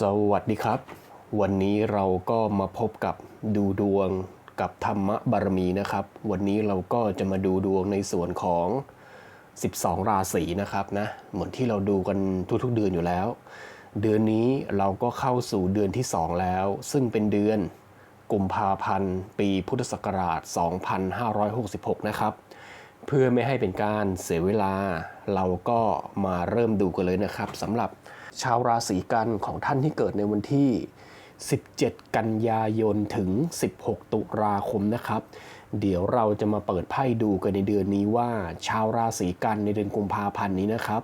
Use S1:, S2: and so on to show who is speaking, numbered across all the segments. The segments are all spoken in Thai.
S1: สวัสดีครับ วันนี้เราก็มาพบกับดูดวงกับธรรมบารมีนะครับ วันนี้เราก็จะมาดูดวงในส่วนของ 12 ราศีนะครับนะเหมือนที่เราดูกันทุกๆเดือนอยู่แล้ว เดือนนี้เราก็เข้าสู่เดือนที่ 2 แล้ว ซึ่งเป็นเดือนกุมภาพันธ์ ปีพุทธศักราช 2566 นะครับ เพื่อไม่ให้เป็นการเสียเวลาเราก็มาเริ่มดูกันเลยนะครับสำหรับ ชาวราศีกันของท่านที่เกิดในวันที่ 17 กันยายนถึง 16 ตุลาคมนะครับ เดี๋ยวเราจะมาเปิดไพ่ดูกันในเดือนนี้ว่า ชาวราศีกันในเดือนกุมภาพันธ์นี้นะครับ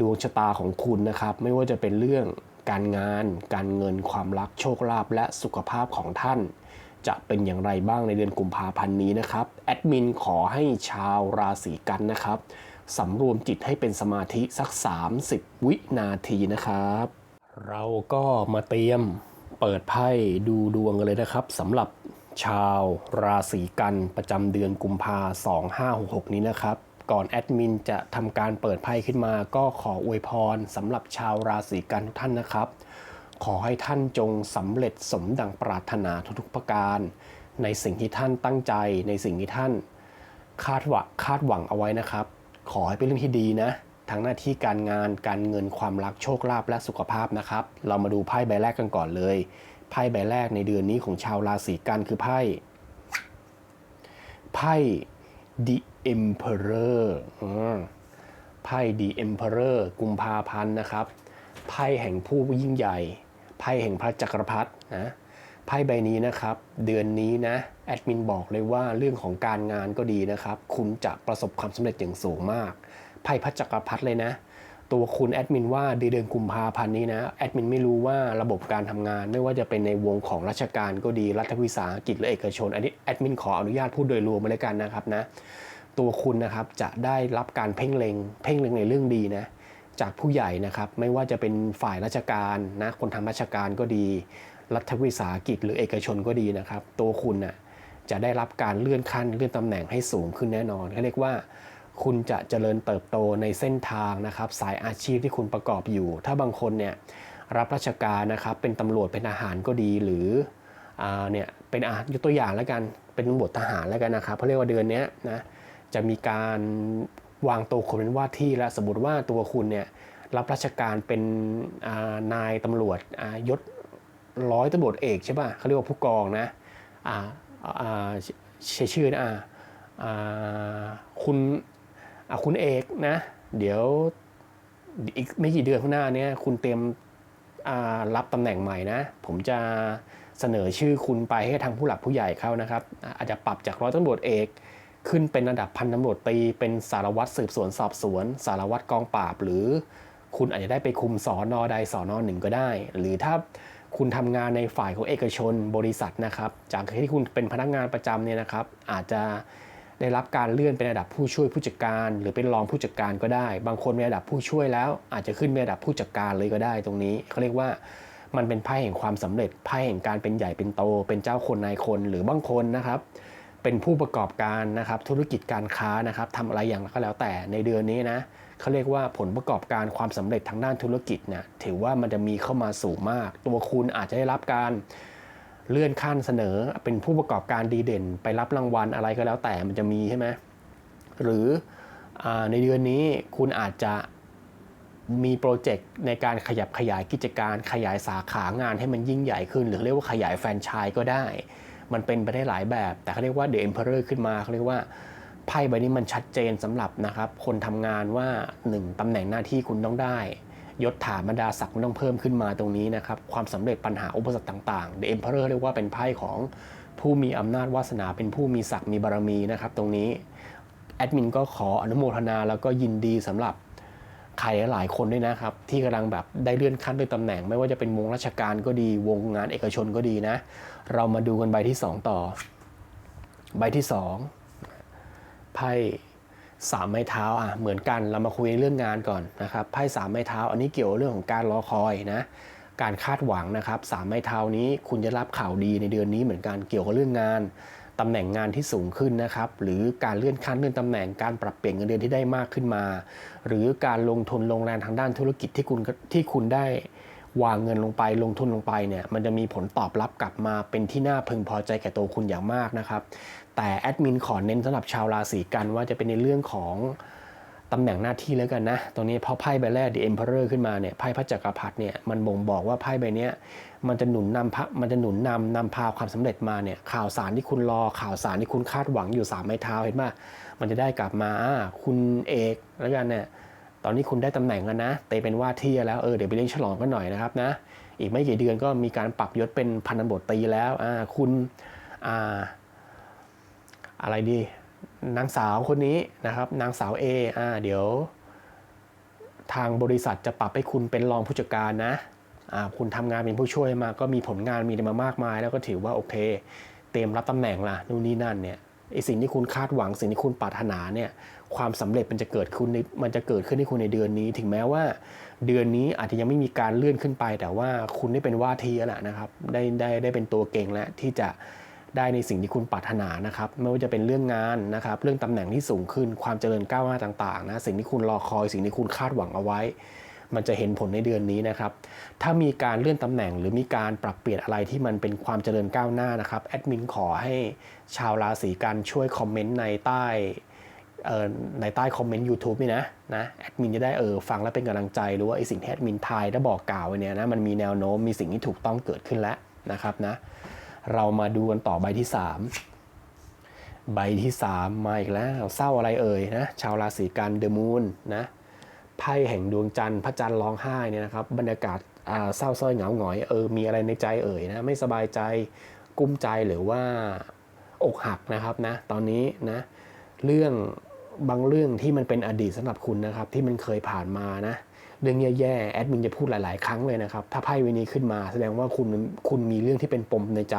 S1: ดวงชะตาของคุณนะครับ ไม่ว่าจะเป็นเรื่องการงาน การเงินความรักโชคลาภและสุขภาพของท่าน จะเป็นอย่างไรบ้างในเดือนกุมภาพันธ์นี้นะครับแอดมินขอให้ชาวราศีกันนะครับ สำรวมจิตให้เป็นสมาธิสัก 30 วินาทีนะครับ เราก็มาเตรียมเปิดไพ่ดูดวงกันเลยนะครับสำหรับชาวราศีกันประจำเดือนกุมภา2566 นี้นะครับ ก่อนแอดมินจะทำการเปิดไพ่ขึ้นมา ก็ขออวยพรสำหรับชาวราศีกันทุกท่านนะครับ ขอให้ท่านจงสำเร็จสมดังปรารถนาทุกๆประการ ในสิ่งที่ท่านตั้งใจในสิ่งที่ท่านคาดหวังคาดหวังเอาไว้นะครับ ขอให้เป็นเรื่องที่ดีนะ ทั้งหน้าที่การงานการเงินความรักโชคลาภและสุขภาพนะครับ เรามาดูไพ่ใบแรกกันก่อนเลยไพ่ใบแรกในเดือนนี้ของชาวราศีกันคือไพ่ไพ่ The Emperor อืมไพ่ The Emperor กุมภาพันธ์นะครับไพ่แห่งผู้ยิ่งใหญ่ไพ่แห่งพระจักรพรรดินะ ไพ่ใบนี้นะครับ เดือนนี้นะแอดมินบอกเลยว่าเรื่องของการงานก็ดีนะครับ คุณจะประสบความสำเร็จอย่างสูงมากไพ่พระจักรพรรดิเลยนะ ตัวคุณแอดมินว่าในเดือนกุมภาพันธ์นี้นะแอดมินไม่รู้ว่าระบบการทำงาน ไม่ว่าจะเป็นในวงของราชการก็ดีรัฐวิสาหกิจหรือเอกชน อันนี้แอดมินขออนุญาตพูดโดยรวมมาเลยกันนะครับนะตัวคุณนะครับจะได้รับการเพ่งเล็ง เพ่งเล็งในเรื่องดีนะจากผู้ใหญ่นะครับไม่ว่าจะเป็นฝ่ายราชการนะคนทำราชการก็ดี รัฐวิสาหกิจหรือเอกชนก็ดีนะครับ ตัวคุณน่ะจะได้รับการเลื่อนขั้นเลื่อนตำแหน่งให้สูงขึ้นแน่นอนเขาเรียกว่าคุณจะเจริญเติบโตในเส้นทางนะครับ สายอาชีพที่คุณประกอบอยู่ ถ้าบางคนเนี่ยรับราชการนะครับเป็นตำรวจเป็นอาหารก็ดีหรืออเนี่ยเป็นอายกตัวอย่างแล้วกันเป็นตำรวจทหารแล้วกันนะครับเขาเรียกว่าเดือนนี้นะจะมีการวางตัวคนเป็นว่าที่แล้วสมมติว่าตัวคุณเนี่ยรับราชการเป็นนายตำรวจยศ ร้อยตำรวจเอกใช่ป่ะเขาเรียกว่าผู้กองนะอ่าอ่าใช้ชื่อนะอ่าคุณอ่าคุณเอกนะ เดี๋ยวอีกไม่กี่เดือนข้างหน้าเนี้คุณเตรียมอ่ารับตำแหน่งใหม่นะ ผมจะเสนอชื่อคุณไปให้ทางผู้หลักผู้ใหญ่เขานะครับ อาอาจจะปรับจากร้อยตำรวจเอก ขึ้นเป็นระดับพันตำรวจตรีเป็นสารวัตรสืบสวนสอบสวน สารวัตรกองปราบ หรือคุณอาจจะได้ไปคุมสอนอใดสอนอหนึ่งก็ได้ หรือถ้า คุณทำงานในฝ่ายของเอกชนบริษัทนะครับ จากที่คุณเป็นพนักงานประจำเนี่ยนะครับ อาจจะได้รับการเลื่อนเป็นระดับผู้ช่วยผู้จัดการ หรือเป็นรองผู้จัดการก็ได้ บางคนมีระดับผู้ช่วยแล้ว อาจจะขึ้นเป็นระดับผู้จัดการเลยก็ได้ ตรงนี้เขาเรียกว่ามันเป็นไพ่แห่งความสำเร็จไพ่แห่งการเป็นใหญ่เป็นโต เป็นเจ้าคนนายคนหรือบางคนนะครับ เป็นผู้ประกอบการนะครับธุรกิจการค้านะครับทำอะไรอย่างก็แล้วแต่ในเดือนนี้นะ เขาเรียกว่าผลประกอบการความสำเร็จทางด้านธุรกิจเนี่ยถือว่ามันจะมีเข้ามาสูงมาก ตัวคุณอาจจะได้รับการเลื่อนขั้นเสนอเป็นผู้ประกอบการดีเด่น ไปรับรางวัลอะไรก็แล้วแต่มันจะมีใช่ไหมหรืออในเดือนนี้คุณอาจจะมีโปรเจกต์ในการขยับขยายกิจการขยายสาขางานให้มันยิ่งใหญ่ขึ้น หรือเรียกว่าขยายแฟรนไชส์ก็ได้ มันเป็นไปได้หลายแบบ แต่เขาเรียกว่า The Emperor ขึ้นมาเขาเรียกว่า ไพ่ใบนี้มันชัดเจนสำหรับนะครับคนทำงานว่า 1ตำแหน่งหน้าที่คุณต้องได้ ยศถาบรรดาศักดิ์คุณต้องเพิ่มขึ้นมาตรงนี้นะครับ ความสำเร็จปัญหาอุปสรรคต่างๆ The Emperor เรียกว่าเป็นไพ่ของผู้มีอำนาจวาสนาเป็นผู้มีศักดิ์มีบารมีนะครับตรงนี้แอดมินก็ขออนุโมทนาแล้วก็ยินดีสำหรับใครหลายคนด้วยนะครับ ที่กำลังแบบได้เลื่อนขั้นด้วยตำแหน่ง ไม่ว่าจะเป็นวงราชการก็ดีวงงานเอกชนก็ดีนะ เรามาดูกันใบที่ 2 ต่อ ใบที่ 2 ไพ่สามไม้เท้าอะเหมือนกันเรามาคุยเรื่องงานก่อนนะครับไพ่สามไม้เท้า อันนี้เกี่ยวเรื่องของการรอคอยนะการคาดหวังนะครับสามไม้เท้านี้คุณจะรับข่าวดีในเดือนนี้เหมือนกันเกี่ยวกับเรื่องงานตำแหน่งงานที่สูงขึ้นนะครับ หรือการเลื่อนขั้นเลื่อนตำแหน่งการปรับเปลี่ยนเงินเดือนที่ได้มากขึ้นมา หรือการลงทุนลงแรงทางด้านธุรกิจที่คุณที่คุณได้วางเงินลงไปลงทุนลงไปเนี่ยมันจะมีผลตอบรับกลับมาเป็นที่น่าพึงพอใจแก่ตัวคุณอย่างมากนะครับ แต่แอดมินขอเน้นสำหรับชาวราศีกันว่าจะเป็นในเรื่องของตำแหน่งหน้าที่แล้วกันนะ ตรงนี้พอไพ่ใบแรก The Emperor ขึ้นมาเนี่ยไพ่พระจักรพรรดิเนี่ยมันบ่งบอกว่าไพ่ใบเนี้ยมันจะหนุนนำพระมันจะหนุนนำนำพาความสำเร็จมาเนี่ยข่าวสารที่คุณรอข่าวสารที่คุณคาดหวังอยู่สามไม้เท้าเห็นป่ะมันจะได้กลับมาคุณเอกแล้วกันเนี่ยตอนนี้คุณได้ตำแหน่งแล้วนะเตเป็นว่าที่แล้วเออเดี๋ยวไปเลี้ยงฉลองกันหน่อยนะครับนะอีกไม่กี่เดือนก็มีการปรับยศเป็นพันตำรวจตีแล้วอ่าคุณอ่า อะไรดี นางสาวคนนี้นะครับ นางสาว A อ่าเดี๋ยว ทางบริษัทจะปรับให้คุณเป็นรองผู้จัดการนะอ่าคุณทำงานเป็นผู้ช่วยมาก็มีผลงานมีอะไรมามากมาย แล้วก็ถือว่าโอเค เตรียมรับตำแหน่งละนู่นนี่นั่นเนี่ยไอสิ่งที่คุณคาดหวังสิ่งที่คุณปรารถนาเนี่ยความสำเร็จมันจะเกิดขึ้นในมันจะเกิดขึ้นที่คุณในเดือนนี้ ถึงแม้ว่า เดือนนี้อาจจะยังไม่มีการเลื่อนขึ้นไป แต่ว่าคุณได้เป็นว่าทีแล้วนะครับ ได้ได้ได้เป็นตัวเก่งแล้วที่จะ ได้ในสิ่งที่คุณปรารถนานะครับไม่ว่าจะเป็นเรื่องงานนะครับเรื่องตำแหน่งที่สูงขึ้นความเจริญก้าวหน้าต่างๆนะสิ่งที่คุณรอคอย สิ่งที่คุณคาดหวังเอาไว้ มันจะเห็นผลในเดือนนี้นะครับถ้ามีการเลื่อนตำแหน่งหรือมีการปรับเปลี่ยนอะไรที่มันเป็นความเจริญก้าวหน้านะครับแอดมินขอให้ชาวราศีกันช่วยคอมเมนต์ในใต้ในใต้คอมเมนต์ YouTube นี่นะนะแอดมินจะได้เออฟังแล้วเป็นกำลังใจหรือว่าไอสิ่งที่แอดมินทายได้บอกกล่าวไว้เนี่ยนะมันมีแนวโน้มมีสิ่งที่ถูกต้องเกิดขึ้นแล้วนะครับนะ เรามาดูกันต่อใบที่ 3 ใบที่ 3 มาอีกแล้วเศร้าอะไรเอ่ยนะชาวราศีกันเดอะมูนนะไพ่แห่งดวงจันทร์พระจันทร์ร้องไห้เนี่ยนะครับบรรยากาศเศร้าส้อยเหงาหงอยเออมีอะไรในใจเอ่ยนะไม่สบายใจกุ้มใจหรือว่าอกหักนะครับนะตอนนี้นะเรื่องบางเรื่องที่มันเป็นอดีตสำหรับคุณนะครับที่มันเคยผ่านมานะ เรื่องแย่ๆแอดมินจะพูดหลาย ๆ ครั้งเลยนะครับ ถ้าไพ่ใบนี้ขึ้นมาแสดงว่าคุณคุณมีเรื่องที่เป็นปมในใจ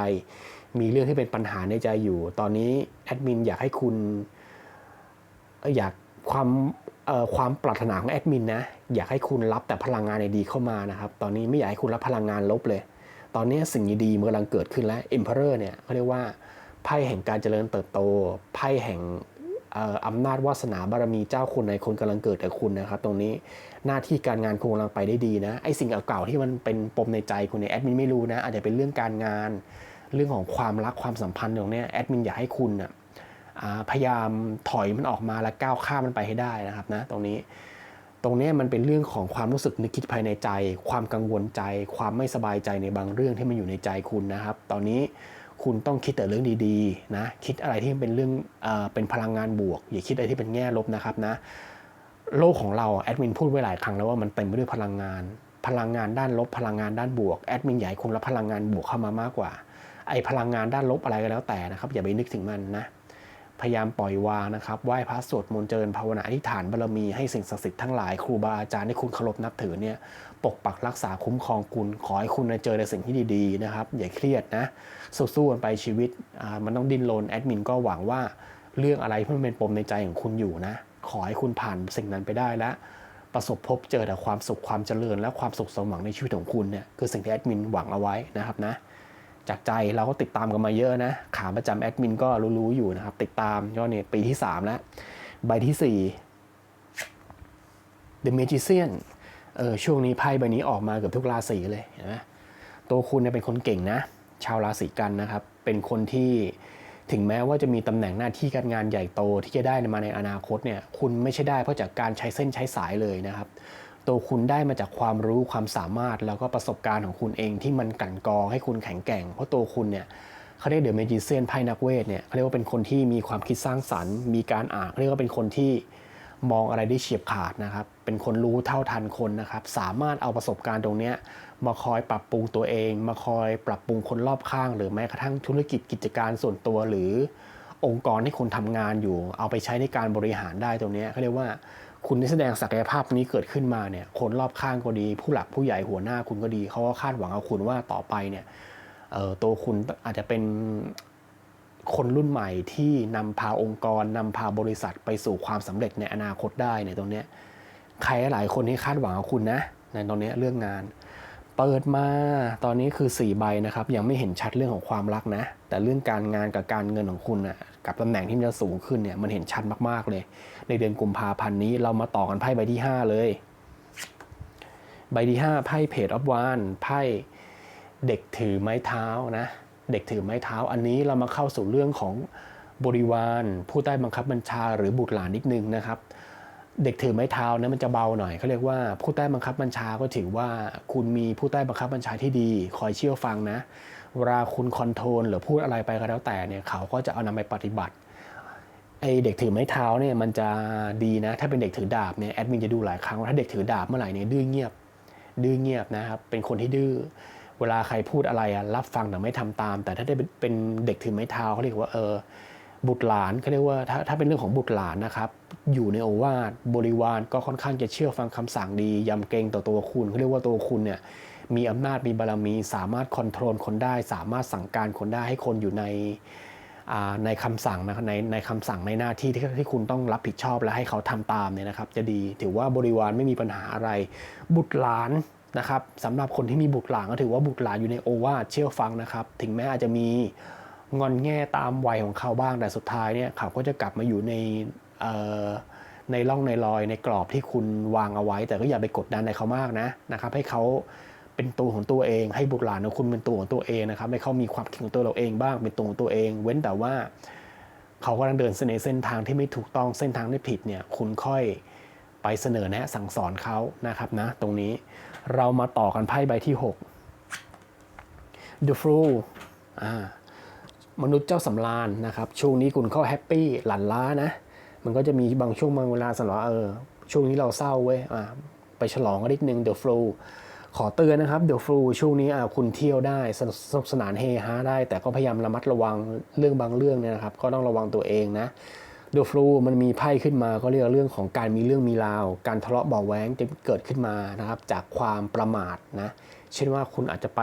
S1: มีเรื่องที่เป็นปัญหาในใจอยู่ ตอนนี้แอดมินอยากให้คุณอยากความความปรารถนาของแอดมินนะอยากให้คุณรับแต่พลังงานในดีเข้ามานะครับ ตอนนี้ไม่อยากให้คุณรับพลังงานลบเลย ตอนนี้สิ่งดีๆมันกำลังเกิดขึ้นแล้ว Emperor เนี่ยเขาเรียกว่าไพ่แห่งการเจริญเติบโตไพ่แห่งอออำนาจวาสนาบารมีเจ้าคุณในคนกำลังเกิดกับคุณนะครับ ตรงนี้ หน้าที่การงานคุณกำลังไปได้ดีนะไอสิ่งเก่าๆที่มันเป็นปมในใจคุณเนี่ยแอดมินไม่รู้นะอาจจะเป็นเรื่องการงาน เรื่องของความรักความสัมพันธ์ตรงเนี้ยแอดมินอยากให้คุณนะอ่าพยายามถอยมันออกมาและก้าวข้ามมันไปให้ได้นะครับนะตรงนี้ตรงเนี้ยมันเป็นเรื่องของความรู้สึกนึกคิดภายในใจ ความกังวลใจ ความไม่สบายใจในบางเรื่องที่มันอยู่ในใจคุณนะครับ ตอนนี้คุณต้องคิดแต่เรื่องดีๆนะคิดอะไรที่เป็นเรื่องอเป็นพลังงานบวก อย่าคิดอะไรที่เป็นแง่ลบนะครับนะ โลกของเราแอดมินพูดไว้หลายครั้งแล้วว่ามันเต็มไปด้วยพลังงาน พลังงานด้านลบพลังงานด้านบวกแอดมินอยากให้คุณรับพลังงานบวกเข้ามามากกว่าไอพลังงานด้านลบอะไรก็แล้วแต่นะครับ อย่าไปนึกถึงมันนะพยายามปล่อยวางนะครับไหว้พระสวดมนต์เจริญภาวนาอธิษฐานบารมีให้สิ่งศักดิ์สิทธิ์ทั้งหลายครูบาอาจารย์ที่คุณเคารพนับถือเนี่ยปกปักรักษาคุ้มครองคุณ ขอให้คุณเจอในสิ่งที่ดีๆนะครับ อย่าเครียดนะสู้ๆกันไปชีวิตอ่ามันต้องดิ้นรนแอดมินก็หวังว่าเรื่องอะไรที่มันเป็นปมในใจของคุณอยู่นะ ขอให้คุณผ่านสิ่งนั้นไปได้และประสบพบเจอแต่ความสุขความเจริญ และความสุขสมหวังในชีวิตของคุณเนี่ยคือสิ่งที่แอดมินหวังเอาไว้นะครับนะจากใจเราก็ติดตามกันมาเยอะนะขาประจำแอดมินก็รู้ๆอยู่นะครับ ติดตามก็เนี่ยปีที่ 3 แล้ว ใบที่ 4 The Magician เออช่วงนี้ไพ่ใบนี้ออกมาเกือบทุกราศีเลยนไหมตัวคุณเนี่ยเป็นคนเก่งนะ ชาวราศีกันนะครับ เป็นคนที่ ถึงแม้ว่าจะมีตำแหน่งหน้าที่การงานใหญ่โตที่จะได้มาในอนาคตเนี่ยคุณไม่ใช่ได้เพราะจากการใช้เส้นใช้สายเลยนะครับตัวคุณได้มาจากความรู้ความสามารถแล้วก็ประสบการณ์ของคุณเองที่มันกั่นกองให้คุณแข็งแกร่ง เพราะตัวคุณเนี่ยเขาเรียกเดอะเมจิเซียนไพ่นักเวทเนี่ยเขาเรียกว่าเป็นคนที่มีความคิดสร้างสรรค์ มีการอ่านเรียกว่าเป็นคนที่มองอะไรได้เฉียบขาดนะครับ เป็นคนรู้เท่าทันคนนะครับ สามารถเอาประสบการณ์ตรงเนี้ย มาคอยปรับปรุงตัวเอง มาคอยปรับปรุงคนรอบข้าง หรือแม้กระทั่งธุรกิจกิจการส่วนตัวหรือองค์กรที่คุณทำงานอยู่ เอาไปใช้ในการบริหารได้ตรงนี้เขาเรียกว่าคุณได้แสดงศักยภาพนี้เกิดขึ้นมาเนี่ยคนรอบข้างก็ดี ผู้หลักผู้ใหญ่หัวหน้าคุณก็ดีเขาก็คาดหวังเอาคุณว่าต่อไปเนี่ยตัวคุณอาจจะเป็นคนรุ่นใหม่ที่นำพาองค์กรนำพาบริษัทไปสู่ความสำเร็จในอนาคตได้เนี่ยตรงนี้ใครหลายคนที่คาดหวังเอาคุณนะในตรงนี้เรื่องงาน เปิดมาตอนนี้คือ 4 ใบนะครับ ยังไม่เห็นชัดเรื่องของความรักนะ แต่เรื่องการงานกับการเงินของคุณนะกับตำแหน่งที่มันจะสูงขึ้นเนี่ยมันเห็นชัดมากๆเลย ในเดือนกุมภาพันธ์นี้เรามาต่อกันไพ่ใบที่ 5 เลย ใบที่ห้าไพ่เพจออฟวานไพ่เด็กถือไม้เท้านะ เด็กถือไม้เท้า อันนี้เรามาเข้าสู่เรื่องของบริวาร ผู้ใต้บังคับบัญชาหรือบุตรหลานนิดนึงนะครับ เด็กถือไม้เท้านะมันจะเบาหน่อยเขาเรียกว่าผู้ใต้บังคับบัญชาก็ถือว่าคุณมีผู้ใต้บังคับบัญชาที่ดี คอยเชื่อฟังนะ เวลาคุณคอนโทรลหรือพูดอะไรไปก็แล้วแต่เนี่ยเขาก็จะเอานำไปปฏิบัติไอเด็กถือไม้เท้าเนี่ยมันจะดีนะ ถ้าเป็นเด็กถือดาบเนี่ยแอดมินจะดูหลายครั้งว่าถ้าเด็กถือดาบเมื่อไหร่เนี่ยดื้อเงียบ ดื้อเงียบนะครับเป็นคนที่ดื้อเวลาใครพูดอะไรอะรับฟังแต่ไม่ทำตาม แต่ถ้าได้เป็นเด็กถือไม้เท้าเขาเรียกว่าเออ บุตรหลานเขาเรียกว่าถ้าถ้าเป็นเรื่องของบุตรหลานนะครับ อยู่ในโอวาทบริวารก็ค่อนข้างจะเชื่อฟังคำสั่งดียำเกรงต่อตัวคุณเขาเรียกว่าตัวคุณเนี่ยมีอำนาจมีบารมี สามารถคอนโทรลคนได้ สามารถสั่งการคนได้ให้คนอยู่ในในคำสั่งนะในในคำสั่งในหน้าที่ที่ที่คุณต้องรับผิดชอบและให้เขาทำตามเนี่ยนะครับ จะดีถือว่าบริวารไม่มีปัญหาอะไร บุตรหลานนะครับสำหรับคนที่มีบุตรหลานก็ถือว่าบุตรหลานอยู่ในโอวาทเชื่อฟังนะครับ ถึงแม้อาจจะมี งอนแง่ตามวัยของเขาบ้างแต่สุดท้ายเนี่ยเขาก็จะกลับมาอยู่ในในร่องในรอยในกรอบที่คุณวางเอาไว้ แต่ก็อย่าไปกดดันในเขามากนะนะครับ ให้เขาเป็นตัวของตัวเอง ให้บุตรหลานของคุณเป็นตัวของตัวเองนะครับให้เขามีความคิดของตัวเราเองบ้างเป็นตัวของตัวเอง เว้นแต่ว่าเขากำลังเดินในเส้นทางที่ไม่ถูกต้องเส้นทางที่ผิดเนี่ยคุณค่อยไปเสนอแนะสั่งสอนเขานะครับนะ ตรงนี้เรามาต่อกันไพ่ใบที่ 6 The Fool อ่า มนุษย์เจ้าสำราญนะครับ ช่วงนี้คุณเข้าแฮปปี้หลั่นล้านะ มันก็จะมีบางช่วงบางเวลาสำหรับว่าเออ ช่วงนี้เราเศร้าเว้ยอ่าไปฉลองกันนิดนึง The Flu ขอเตือนนะครับ The Flu ช่วงนี้อ่าคุณเที่ยวได้สนุกสนานเฮฮาได้ แต่ก็พยายามระมัดระวังเรื่องบางเรื่องเนี่ยนะครับ ก็ต้องระวังตัวเองนะ The Flu มันมีไพ่ขึ้นมาก็เรียกเรื่องของการมีเรื่องมีราว การทะเลาะเบาแว้งจะเกิดขึ้นมานะครับ จากความประมาทนะ เช่นว่าคุณอาจจะไป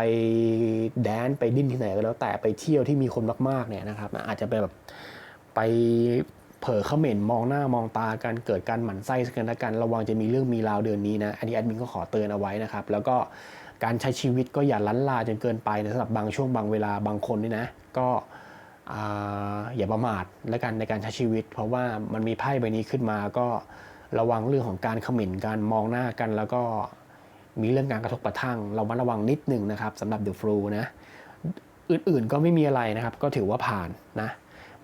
S1: แดนไปดิ้นที่ไหนก็แล้วแต่ไปเที่ยวที่มีคนมากๆเนี่ยนะครับ อาจจะไปแบบไปเผลอเขม่นมองหน้ามองตากันเกิดการหมั่นไส้กันและกันระวังจะมีเรื่องมีราวเดือนนี้นะอันนี้แอดมินก็ขอเตือนเอาไว้นะครับ แล้วก็การใช้ชีวิตก็อย่าลั้นลาจนเกินไปนะสำหรับบางช่วงบางเวลาบางคนนี่นะก็อ่าอย่าประมาทและกันในการใช้ชีวิต เพราะว่ามันมีไพ่ใบนี้ขึ้นมาก็ระวังเรื่องของการเขม่นกันมองหน้ากันแล้วก็ มีเรื่องการกระทบกระทั่ง เรามาระวังนิดนึงนะครับสำหรับ The Flu นะอื่นๆก็ไม่มีอะไรนะครับ ก็ถือว่าผ่านนะ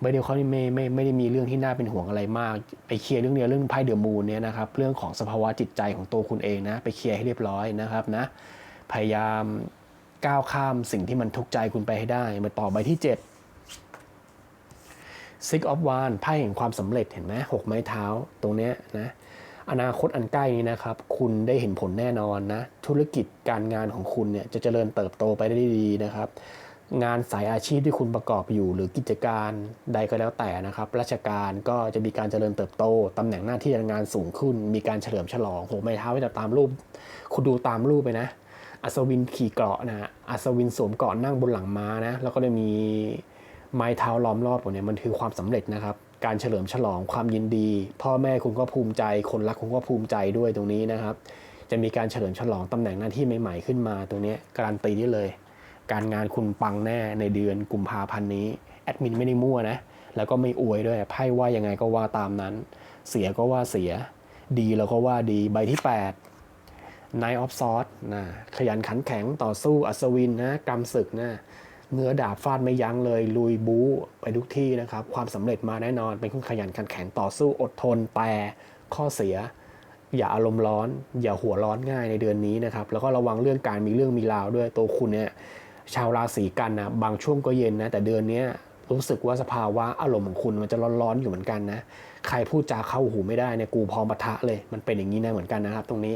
S1: ไม่ได้เขาไม่ไม่ไม่ได้มีเรื่องที่น่าเป็นห่วงอะไรมาก ไปเคลียร์เรื่องเนี้ยเรื่องไพ่เดอะมูนเนี่ยนะครับเรื่องของสภาวะจิตใจของตัวคุณเองนะ ไปเคลียร์ให้เรียบร้อยนะครับนะพยายามก้าวข้ามสิ่งที่มันทุกข์ใจคุณไปให้ได้ มาต่อใบที่ 7 Six of w a n d ไพ่แห่งความสำเร็จเห็นไหมหกไม้เท้าตรงเนี้ยนะ อนาคตอันใกล้นี้นะครับ คุณได้เห็นผลแน่นอนนะ ธุรกิจการงานของคุณเนี่ยจะเจริญเติบโตไปได้ดีนะครับ งานสายอาชีพที่คุณประกอบอยู่ หรือกิจการใดก็แล้วแต่นะครับ ราชการก็จะมีการเจริญเติบโตตำแหน่งหน้าที่การงานสูงขึ้น มีการเฉลิมฉลองโหไม้เท้าจะตามรูป คุณดูตามรูปไปนะอัศวินขี่เกราะนะอัศวินสวมเกราะนั่งบนหลังม้านะแล้วก็จะมีไม้เท้าล้อมรอบผมเนี่ยมันคือความสำเร็จนะครับ การเฉลิมฉลองความยินดี พ่อแม่คุณก็ภูมิใจ คนรักคุณก็ภูมิใจด้วยตรงนี้นะครับ จะมีการเฉลิมฉลองตำแหน่งหน้าที่ใหม่ๆขึ้นมาตรงนี้การันตีได้เลย การงานคุณปังแน่ในเดือนกุมภาพันธ์นี้แอดมินไม่ได้มั่วนะแล้วก็ไม่อวยด้วยไพ่ว่ายังไงก็ว่าตามนั้น เสียก็ว่าเสีย ดีแล้วก็ว่าดีใบที่8 Nine of Swords นะขยันขันแข็งต่อสู้อัศวินนะกำศึกนะ เนื้อดาบฟาดไม่ยั้งเลย ลุยบู๊ไปทุกที่นะครับ ความสำเร็จมาแน่นอนเป็นคนขยันขันแข็งต่อสู้อดทนแต่ข้อเสีย อย่าอารมณ์ร้อน อย่าหัวร้อนง่ายในเดือนนี้นะครับ แล้วก็ระวังเรื่องการมีเรื่องมีราวด้วยตัวคุณเนี่ยชาวราศีกันนะบางช่วงก็เย็นนะแต่เดือนนี้รู้สึกว่าสภาวะอารมณ์ของคุณมันจะร้อนๆอยู่เหมือนกันนะใครพูดจาเข้าหูไม่ได้เนี่ยกูพร้อมปะทะเลย มันเป็นอย่างนี้นะเหมือนกันนะครับ ตรงนี้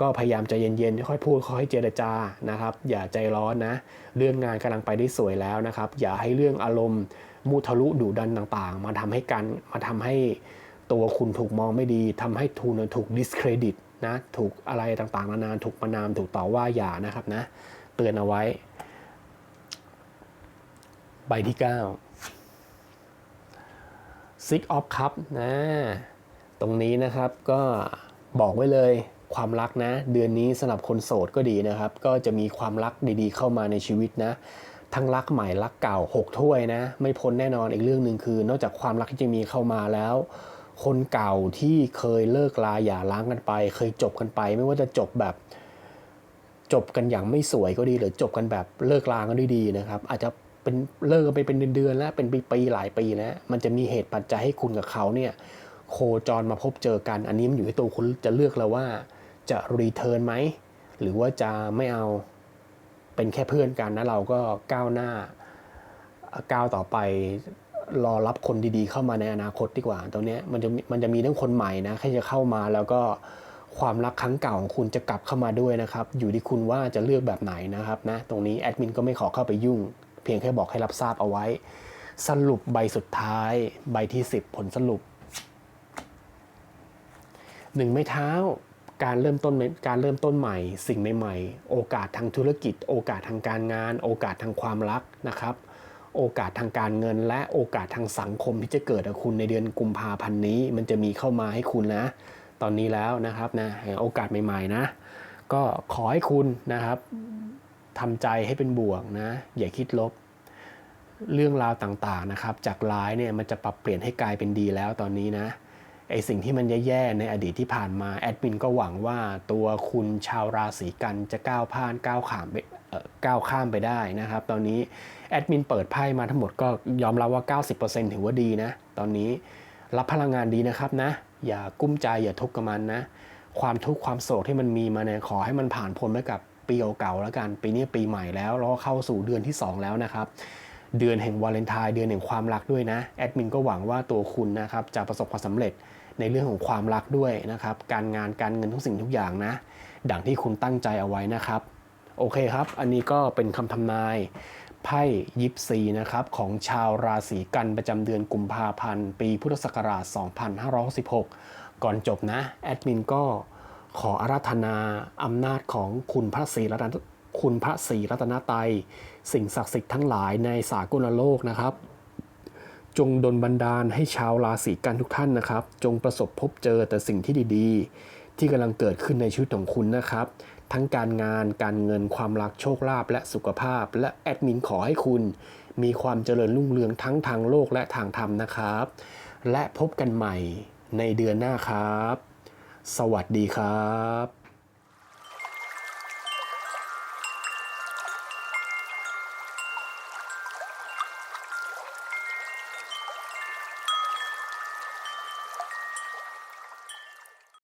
S1: ก็พยายามใจเย็นๆค่อยพูดค่อยเจรจานะครับ อย่าใจร้อนนะ เรื่องงานกำลังไปได้สวยแล้วนะครับ อย่าให้เรื่องอารมณ์มุทะลุดุดันต่างๆ มาทำให้การมาทำให้ตัวคุณถูกมองไม่ดีทำให้ทุนถูก discredit นะถูกอะไรต่างๆนานาถูกประนามถูกต่อว่าอย่านะครับนะ เตือนเอาไว้ ใบที่ 9 Six of Cup นะ ตรงนี้นะครับก็บอกไว้เลย ความรักนะ เดือนนี้สำหรับคนโสดก็ดีนะครับ ก็จะมีความรักดีๆ เข้ามาในชีวิตนะ ทั้งรักใหม่รักเก่า 6 ถ้วยนะ ไม่พ้นแน่นอนอีกเรื่องหนึ่งคือ นอกจากความรักที่จะมีเข้ามาแล้ว คนเก่าที่เคยเลิกลาอย่าร้างกันไป เคยจบกันไป ไม่ว่าจะจบแบบจบกันอย่างไม่สวยก็ดีหรือจบกันแบบเลิกลากันด้วยดีนะครับ อาจจะเป็นเลิกไปเป็นเดือนๆแล้วเป็นปีๆหลายปีแล้วมันจะมีเหตุปัจจัยให้คุณกับเขาเนี่ยโคจรมาพบเจอกัน อันนี้มันอยู่ที่ตัวคุณจะเลือกแล้วว่า จะรีเทิร์นไหม หรือว่าจะไม่เอาเป็นแค่เพื่อนกันนะเราก็ก้าวหน้าก้าวต่อไปรอรับคนดีๆ เข้ามาในอนาคตดีกว่าตรงนี้มันจะมันจะมีทั้งคนใหม่นะที่จะเข้ามาแล้วก็ความรักครั้งเก่าของคุณจะกลับเข้ามาด้วยนะครับ อยู่ที่คุณว่าจะเลือกแบบไหนนะครับนะตรงนี้แอดมินก็ไม่ขอเข้าไปยุ่ง เพียงแค่บอกให้รับทราบเอาไว้ สรุปใบสุดท้าย ใบที่ 10 ผลสรุปหนึ่งไม้เท้า การเริ่มต้นการเริ่มต้นใหม่ สิ่งใหม่ๆ โอกาสทางธุรกิจ โอกาสทางการงาน โอกาสทางความรักนะครับ โอกาสทางการเงิน และโอกาสทางสังคมที่จะเกิดกับคุณในเดือนกุมภาพันธ์นี้ มันจะมีเข้ามาให้คุณนะ ตอนนี้แล้วนะครับนะโอกาสใหม่ๆนะ ก็ขอให้คุณนะครับทำใจให้เป็นบวกนะ อย่าคิดลบเรื่องราวต่างๆนะครับ จากร้ายเนี่ยมันจะปรับเปลี่ยนให้กลายเป็นดีแล้วตอนนี้นะ ไอสิ่งที่มันแย่ๆในอดีตที่ผ่านมาแอดมินก็หวังว่าตัวคุณชาวราศีกันจะก้าวผ่านก้าวข้ามไปก้าวข้ามไปได้นะครับ ตอนนี้แอดมินเปิดไพ่มาทั้งหมดก็ยอมรับว่า 90%ถือว่าดีนะ ตอนนี้รับพลังงานดีนะครับนะ อย่ากุ้มใจอย่าทุกข์กับมันนะ ความทุกข์ความโศกที่มันมีมาเนี่ยขอให้มันผ่านพ้นไปกับปีเก่าแล้วกันปีนี้ปีใหม่แล้วแล้วก็เข้าสู่เดือนที่ 2 แล้วนะครับเดือนแห่งวาเลนไทน์เดือนแห่งความรักด้วยนะแอดมินก็หวังว่าตัวคุณนะครับจะประสบความสำเร็จ ในเรื่องของความรักด้วยนะครับ การงานการเงินทุกสิ่งทุกอย่างนะ ดังที่คุณตั้งใจเอาไว้นะครับ โอเคครับ อันนี้ก็เป็นคำทำนายไพ่ยิปซีนะครับของชาวราศีกันประจำเดือนกุมภาพันธ์ ปีพุทธศักราช 2566 ก่อนจบนะ แอดมินก็ขออาราธนาอำนาจของคุณพระศรีรัตนคุณพระศรีรัตนตรัยสิ่งศักดิ์สิทธิ์ทั้งหลายในสากลโลกนะครับ จงดลบันดาลให้ชาวราศีกันทุกท่านนะครับ จงประสบพบเจอแต่สิ่งที่ดีๆ ที่กำลังเกิดขึ้นในชีวิตของคุณนะครับ ทั้งการงานการเงินความรักโชคลาภและสุขภาพ และแอดมินขอให้คุณ มีความเจริญรุ่งเรืองทั้งทางโลกและทางธรรมนะครับ และพบกันใหม่ในเดือนหน้าครับ สวัสดีครับ